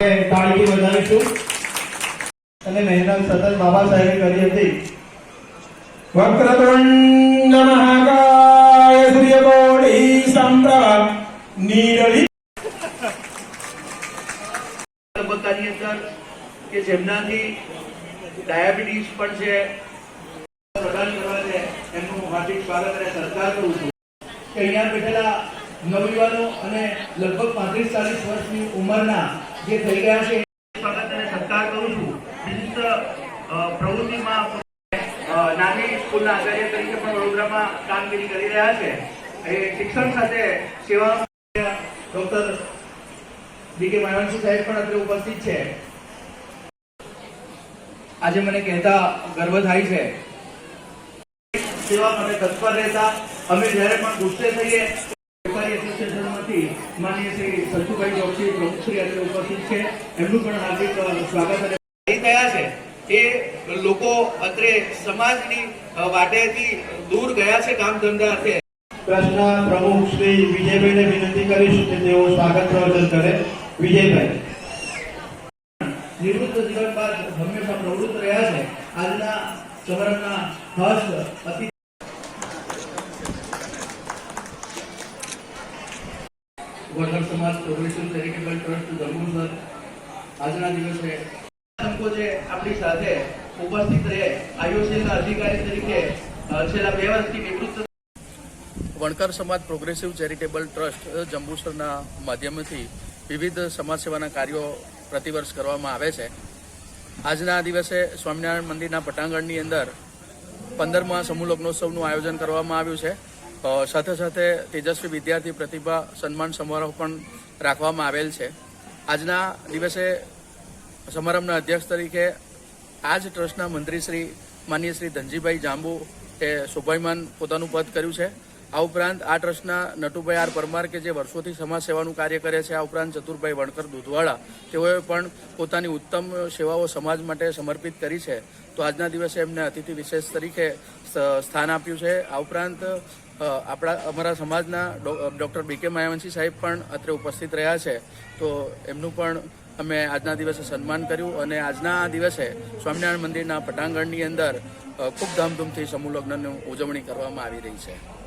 તાળીથી વધારીશું. અને મહેનત સતત બાબા સાહેબે કરી હતી. વક્રતુંડ મહાકાય સૂર્યકોટી સંપ્રભ નીરળી. તબક્કાની અંદર કે જેમનાથી ડાયાબિટીસ પણ છે, પ્રદાન કરવા છે, એમનું હાર્દિક સ્વાગત અને સત્કાર કરું છું. કે અહીંયા બેઠેલા નવયુવાનો અને લગભગ પાંત્રીસ ચાલીસ વર્ષની ઉંમરના જે થઈ ગયા છે. સ્વાગત અને સત્કાર કરું છું. વિશિષ્ટ પ્રવૃત્તિમાં નાની સ્કૂલના આચાર્ય તરીકે પણ વડોદરામાં કામગીરી કરી રહ્યા છે. એ શિક્ષણ સાથે સેવા ડોક્ટર ડી માયવંશી સાહેબ પણ અત્રે ઉપસ્થિત છે. આજે મને કહેતા ગર્વ થાય છે. સેવા માટે તત્પર રહેતા. અમે જ્યારે પણ ગુસ્સે થઈએ વેપારી એસોસિએશનમાંથી માનીય શ્રી સંતુભાઈ જોશી પ્રમુખ શ્રી અત્રે ઉપસ્થિત છે. એમનું પણ હાર્દિક સ્વાગત અને થયા છે એ લોકો અત્રે સમાજની વાટેથી દૂર ગયા છે કામ ધંધા અર્થે. ટ્રસ્ટના પ્રમુખ શ્રી વિજયભાઈને વિનંતી કરીશ કે તેઓ સ્વાગત પ્રવચન કરે. વિજયભાઈ. નિવૃત્ત જીવન બાદ હંમેશા પ્રવૃત્ત રહ્યા છે. આજના શહેરના ખાસ અતિ વડનર સમાજ પ્રોગ્રેસિવ ચેરિટેબલ ટ્રસ્ટ ધર્મુસર. આજના દિવસે સંકોચે આપણી સાથે ઉપસ્થિત રહે આયુષના અધિકારી તરીકે છેલ્લા બે વર્ષથી નિવૃત્ત વણકર સમાજ પ્રોગ્રેસિવ ચેરિટેબલ ટ્રસ્ટ જંબુસરના માધ્યમથી વિવિધ સમાજ સેવાના કાર્યો પ્રતિવર્ષ કરવામાં આવે છે. આજના દિવસે સ્વામિનારાયણ મંદિરના પટાંગણની અંદર પંદરમા સમૂહ લગ્નોત્સવનું આયોજન કરવામાં આવ્યું છે. સાથે સાથે તેજસ્વી વિદ્યાર્થી પ્રતિભા સન્માન સમારોહ પણ રાખવામાં આવેલ છે. આજના દિવસે સમારંભના અધ્યક્ષ તરીકે આ જ ટ્રસ્ટના મંત્રી શ્રી, માનીય શ્રી ધનજીભાઈ જાંબુ એ શોભાયમાન પોતાનું પદ કર્યું છે. આ ઉપરાંત આ ટ્રસ્ટના નટુભાઈ આર પરમાર કે જે વર્ષોથી સમાજ સેવાનું કાર્ય કરે છે, આ ઉપરાંત ચતુરભાઈ વણકર દૂધવાળા, તેઓએ પણ પોતાની ઉત્તમ સેવાઓ સમાજ માટે સમર્પિત કરી છે. તો આજના દિવસે એમને અતિથિ વિશેષ તરીકે સ્થાન આપ્યું છે. આ ઉપરાંત આપણા, અમારા સમાજના ડૉક્ટર બી કે માયાવંશી સાહેબ પણ અત્રે ઉપસ્થિત રહ્યા છે. તો એમનું પણ અમે આજના દિવસે સન્માન કર્યું અને આજના આ દિવસે સ્વામિનારાયણ મંદિરના પટાંગણની અંદર ખૂબ ધામધૂમથી સમૂહ લગ્નની ઉજવણી કરવામાં આવી રહી છે.